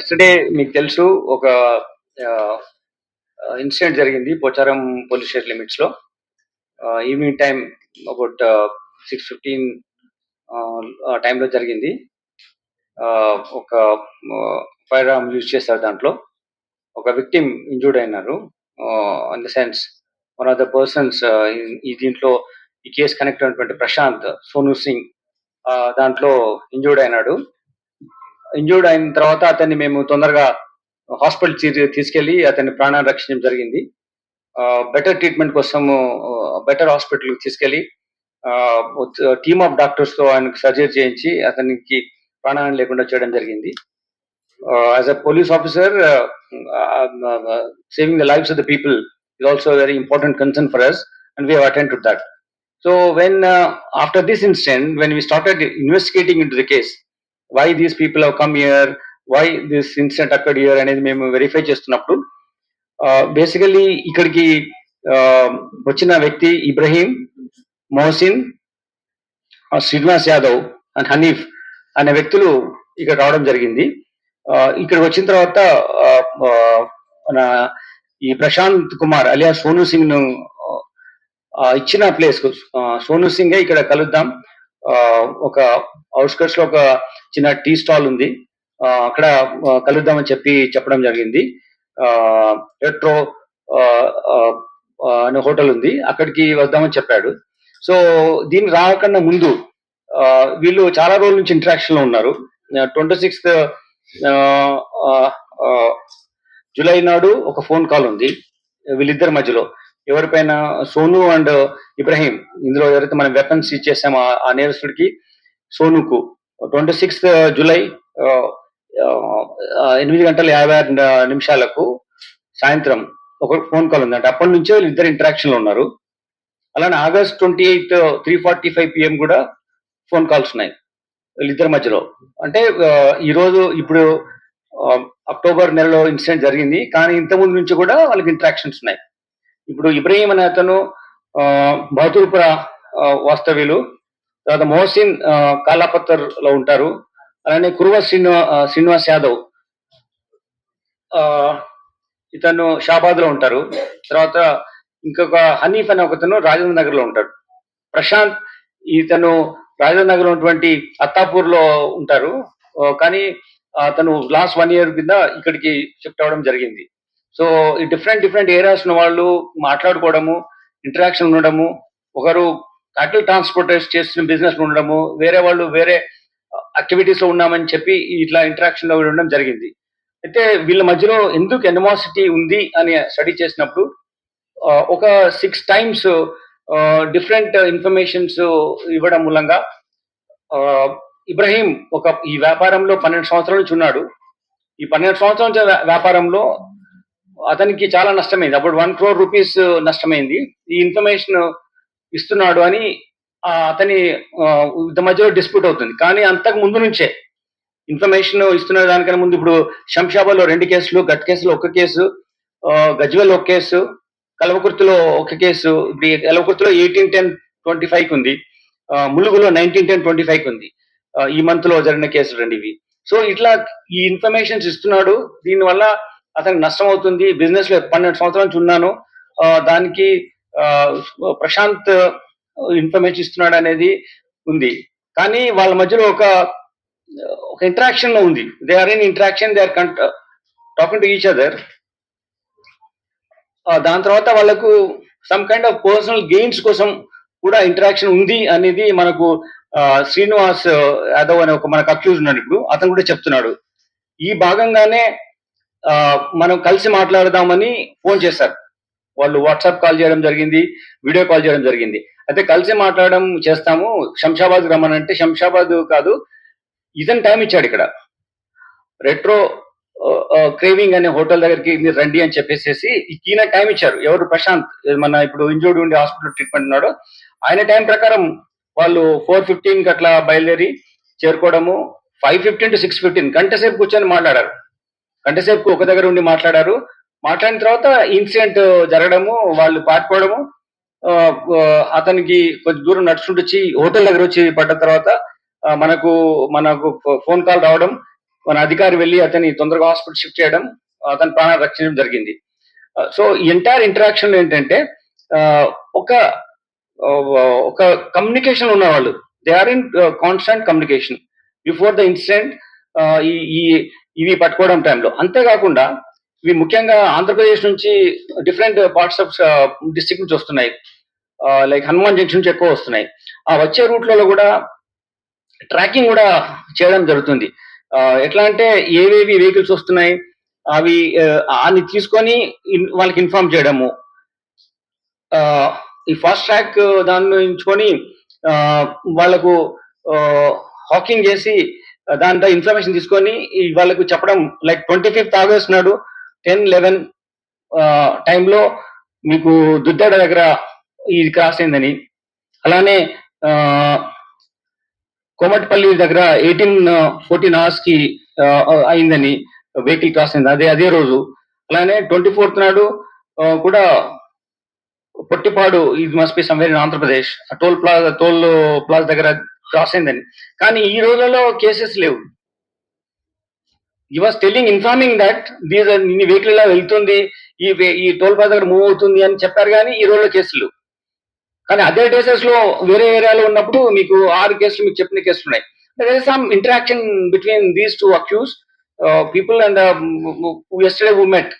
Yesterday మీకు తెలుసు ఒక ఇన్సిడెంట్ జరిగింది పోచారం పోలీస్ స్టేషన్ లిమిట్స్లో. Evening time about six fifteen టైంలో జరిగింది. ఒక ఫైర్ ఆర్మ్ యూజ్ చేశారు దాంట్లో. ఒక విక్టిమ్ ఇంజూర్డ్ అయినారు. In the sense one of the persons ఈ దీంట్లో ఈ కేసు కనెక్ట్ అయినటువంటి ప్రశాంత్ సోను సింగ్ దాంట్లో ఇంజూర్డ్ అయినాడు. ఇంజూర్డ్ అయిన తర్వాత అతన్ని మేము తొందరగా హాస్పిటల్ తీసుకెళ్ళి అతని ప్రాణాన్ని రక్షించడం జరిగింది బెటర్ ట్రీట్మెంట్ కోసం బెటర్ హాస్పిటల్ తీసుకెళ్ళి టీమ్ ఆఫ్ డాక్టర్స్తో ఆయనకు సర్జరీ చేయించి అతనికి ప్రాణాన్ని లేకుండా చేయడం జరిగింది as a police officer saving the lives of the people is also a very important concern for us and we have attended to that. So when uh, after this incident, when we started investigating into the case, why these people have come here why this incident అక్కడ here అనేది మేము verify చేస్తున్నప్పుడు uh, basically ఇక్కడికి uh, వచ్చిన వ్యక్తి Ibrahim Mohsin Srinivas Yadav and Hanif అనే వ్యక్తులు ఇక్కడ రావడం జరిగింది. Uh, ఇక్కడ వచ్చిన తర్వాత మన ఈ ప్రశాంత్ కుమార్ అలియా సోను సింగ్ను ఇచ్చిన ప్లేస్కు సోను సింగ్ ఇక్కడ కలుద్దాం. ఒక అవుట్స్కట్స్లో ఒక చిన్న టీ స్టాల్ ఉంది. అక్కడ కలుద్దామని చెప్పి చెప్పడం జరిగింది. రెట్రో అనే హోటల్ ఉంది. అక్కడికి వద్దామని చెప్పాడు. సో దీన్ని రాకుండా ముందు వీళ్ళు చాలా రోజుల నుంచి ఇంటరాక్షన్లో ఉన్నారు. ట్వంటీ సిక్స్త్ జూలై నాడు ఒక ఫోన్ కాల్ ఉంది వీళ్ళిద్దరి మధ్యలో. ఎవరిపైన సోను అండ్ ఇబ్రహీం. ఇందులో ఎవరైతే మనం వెపన్స్ ఇచ్చేసామో ఆ- నేరస్తుడికి సోనుకు. ట్వంటీ సిక్స్త్ జూలై ఎనిమిది గంటల యాభై ఆరు నిమిషాలకు సాయంత్రం ఒక ఫోన్ కాల్ ఉంది అంటే అప్పటి నుంచే వీళ్ళు ఇద్దరు ఇంటరాక్షన్లో ఉన్నారు. అలానే August twenty eighth three forty five PM కూడా ఫోన్ కాల్స్ ఉన్నాయి. వీళ్ళిద్దరి మధ్యలో. అంటే ఈరోజు ఇప్పుడు అక్టోబర్ నెలలో ఇన్సిడెంట్ జరిగింది. కానీ ఇంతకుముందు నుంచి కూడా వాళ్ళకి ఇంటరాక్షన్స్ ఉన్నాయి. ఇప్పుడు ఇబ్రహీం అనే అతను ఆ, బహదూర్పుర వాస్తవ్యులు. తర్వాత మోహసిన్ కాలాపత్తర్లో ఉంటారు. అలానే కురువ శ్రీనివా శ్రీనివాస్ యాదవ్. ఆ, ఇతను షాబాద్లో ఉంటారు. తర్వాత ఇంకొక హనీఫ్ అనే ఒకతను రాజేంద్ర నగర్లో ఉంటాడు. ప్రశాంత్ ఇతను రాజేంద్ర నగర్ ఉన్నటువంటి అత్తాపూర్లో ఉంటారు కానీ అతను లాస్ట్ వన్ ఇయర్ కింద ఇక్కడికి షిఫ్ట్ అవ్వడం జరిగింది. సో ఈ డిఫరెంట్ డిఫరెంట్ ఏరియాస్ ఉన్న వాళ్ళు మాట్లాడుకోవడము ఇంటరాక్షన్ ఉండడము ఒకరు కటల్ ట్రాన్స్పోర్టేషన్ చేస్తున్న బిజినెస్ ఉండడము వేరే వాళ్ళు వేరే యాక్టివిటీస్లో ఉన్నామని చెప్పి ఇట్లా ఇంటరాక్షన్లో ఉండడం జరిగింది. అయితే వీళ్ళ మధ్యలో ఎందుకు ఎనిమాసిటీ ఉంది అని స్టడీ చేసినప్పుడు ఒక సిక్స్ టైమ్స్ డిఫరెంట్ ఇన్ఫర్మేషన్స్ ఇవ్వడం మూలంగా ఇబ్రహీం ఒక ఈ వ్యాపారంలో పన్నెండు సంవత్సరాల నుంచి ఉన్నాడు. ఈ పన్నెండు సంవత్సరాల నుంచి వ్యాపారంలో అతనికి చాలా నష్టమైంది. అప్పుడు వన్ క్రోర్ రూపీస్ నష్టమైంది. ఈ ఇన్ఫర్మేషన్ ఇస్తున్నాడు అని అతని మధ్యలో డిస్ప్యూట్ అవుతుంది. కానీ అంతకు ముందు నుంచే ఇన్ఫర్మేషన్ ఇస్తున్న దానికన్నా ముందు ఇప్పుడు శంషాబాద్లో రెండు కేసులు గట్ కేసులో ఒక కేసు ఆ, గజ్వెల్ ఒక కేసు కలవకుర్తిలో ఒక కేసు ఇప్పుడు కలవకుర్తిలో ఎయిటీన్ టెన్ ట్వంటీ ఫైవ్ ఉంది. ములుగులో నైన్టీన్ టెన్ ట్వంటీ ఫైవ్ ఉంది. ఈ మంత్లో జరిగిన కేసులు రెండు ఇవి. సో ఇట్లా ఈ ఇన్ఫర్మేషన్స్ ఇస్తున్నాడు. దీనివల్ల అతనికి నష్టం అవుతుంది. బిజినెస్లో పన్నెండు సంవత్సరాల నుంచి ఉన్నాను. దానికి ప్రశాంత్ ఇన్ఫర్మేషన్ ఇస్తున్నాడు అనేది ఉంది. కానీ వాళ్ళ మధ్యలో ఒక ఒక ఇంటరాక్షన్లో ఉంది. They are in interaction they are talking to each other దాని తర్వాత వాళ్ళకు some kind of personal gains కోసం కూడా ఇంటరాక్షన్ ఉంది అనేది మనకు శ్రీనివాస్ యాదవ్ అనే ఒక మనకు అక్యూజ్ ఉన్నాడు ఇప్పుడు. అతను కూడా చెప్తున్నాడు. ఈ భాగంగానే మనం కలిసి మాట్లాడదామని ఫోన్ చేశారు. వాళ్ళు వాట్సాప్ కాల్ చేయడం జరిగింది వీడియో కాల్ చేయడం జరిగింది. అయితే కలిసి మాట్లాడడం చేస్తాము శంషాబాద్ రమ్మనంటే శంషాబాద్ కాదు ఇతను టైం ఇచ్చాడు ఇక్కడ. రెట్రో క్రేవింగ్ అనే హోటల్ దగ్గరికి మీరు రండి అని చెప్పేసి ఈయన టైం ఇచ్చారు. ఎవరు? ప్రశాంత్ మన ఇప్పుడు ఇంజూర్డ్ ఉండి హాస్పిటల్ ట్రీట్మెంట్ ఉన్నాడు. ఆయన టైం ప్రకారం వాళ్ళు ఫోర్ ఫిఫ్టీన్కి అట్లా బయలుదేరి చేరుకోవడము five fifteen to six fifteen గంట సేపు కూర్చొని మాట్లాడారు. గంటసేపు ఒక దగ్గర ఉండి మాట్లాడారు. మాట్లాడిన తర్వాత ఇన్సిడెంట్ జరగడము వాళ్ళు పారిపోవడము అతనికి కొద్ది దూరం నడుచుకుంటూ వచ్చి హోటల్ దగ్గర వచ్చి పడ్డ తర్వాత మనకు మనకు ఫోన్ కాల్ రావడం మన అధికారి వెళ్ళి అతని తొందరగా హాస్పిటల్ షిఫ్ట్ చేయడం అతని ప్రాణాలు రక్షించడం జరిగింది. సో ఎంటైర్ ఇంటరాక్షన్ ఏంటంటే ఒక ఒక కమ్యూనికేషన్ ఉన్నవాళ్ళు. They are in constant communication. Before the incident ఈ ఈ ఇవి పట్టుకోవడం టైంలో అంతేకాకుండా ఇవి ముఖ్యంగా ఆంధ్రప్రదేశ్ నుంచి డిఫరెంట్ పార్ట్స్ ఆఫ్ డిస్టిక్ నుంచి వస్తున్నాయి. Uh, లైక్ హనుమాన్ జంక్షన్ నుంచి ఎక్కువ వస్తున్నాయి. ఆ వచ్చే రూట్లలో కూడా ట్రాకింగ్ కూడా చేయడం జరుగుతుంది. Uh, ఎట్లా అంటే ఏవేవి వెహికల్స్ వస్తున్నాయి అవి uh, అన్ని తీసుకొని వాళ్ళకి ఇన్ఫార్మ్ చేయడము. ఈ ఫాస్ట్ ట్రాక్ దాన్ని ఎంచుకొని వాళ్ళకు హాకింగ్ చేసి దాంట్లో ఇన్ఫర్మేషన్ తీసుకొని వాళ్ళకు చెప్పడం లైక్ ట్వంటీ ఫిఫ్త్ ఆగస్ట్ నాడు టెన్ లెవెన్ టైంలో మీకు దుద్దడ దగ్గర ఇది క్రాస్ అయిందని. అలానే ఆ, కోమటిపల్లి దగ్గర ఎయిటీన్ ఫోర్టీన్ అవర్స్కి అయిందని వెహికల్ క్రాస్ అయింది. అదే అదే రోజు. అలానే ట్వంటీ ఫోర్త్ నాడు కూడా పొట్టిపాడు ఇది must be somewhere in Andhra Pradesh. Toll plaza toll plaza దగ్గర క్రాస్ అయిందని కానీ ఈ రోజులలో కేసెస్ లేవు. ఈ was telling informing that these ఇన్ని వెహికల్ ఇలా వెళ్తుంది ఈ ఈ టోల్ ప్లాజా దగ్గర మూవ్ అవుతుంది అని చెప్పారు కానీ ఈ రోజులో కేసులు కానీ అదే డేసెస్లో వేరే ఏరియాలో ఉన్నప్పుడు మీకు ఆరు కేసులు మీకు చెప్పిన కేసులు ఉన్నాయి. There some interaction between these two accused people and yesterday moment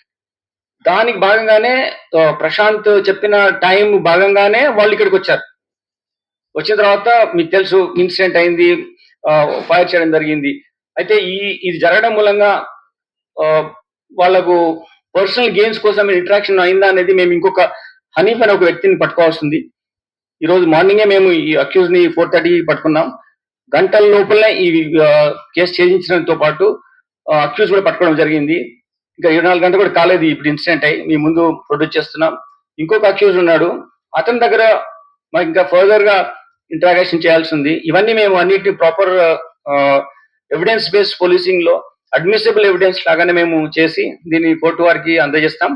దానికి భాగంగానే uh, ప్రశాంత్ చెప్పిన టైం భాగంగానే వాళ్ళు ఇక్కడికి వచ్చారు. వచ్చిన తర్వాత మీకు తెలుసు ఇన్సిడెంట్ అయింది ఫైర్ చేయడం జరిగింది. అయితే ఈ ఇది జరగడం మూలంగా వాళ్ళకు వాళ్ళకు పర్సనల్ గేమ్స్ కోసం ఇంట్రాక్షన్ అయిందా అనేది మేము ఇంకొక హనీఫ్ అనే ఒక వ్యక్తిని పట్టుకోవాల్సింది ఈ రోజు మార్నింగే మేము ఈ అక్యూజ్ని ఫోర్ థర్టీ పట్టుకున్నాం. గంటల లోపలనే ఈ కేసు ఛేదించడంతో పాటు అక్యూజ్ కూడా పట్టుకోవడం జరిగింది. ఇంకా ఇరవై నాలుగు గంటలు కూడా కాలేదు ఇప్పుడు ఇన్సిడెంట్ అయ్యి మీ ముందు ప్రొడ్యూస్ చేస్తున్నాం. ఇంకొక అక్యూజ్ ఉన్నాడు. అతని దగ్గర మాకు ఇంకా ఫర్దర్గా ఇంట్రాగేషన్ చేయాల్సి ఉంది ఇవన్నీ మేము అన్నిటి ప్రాపర్ ఎవిడెన్స్ బేస్డ్ పోలీసింగ్లో అడ్మిసిబుల్ ఎవిడెన్స్ లాగానే మేము చేసి దీన్ని కోర్టు వారికి అందజేస్తాం.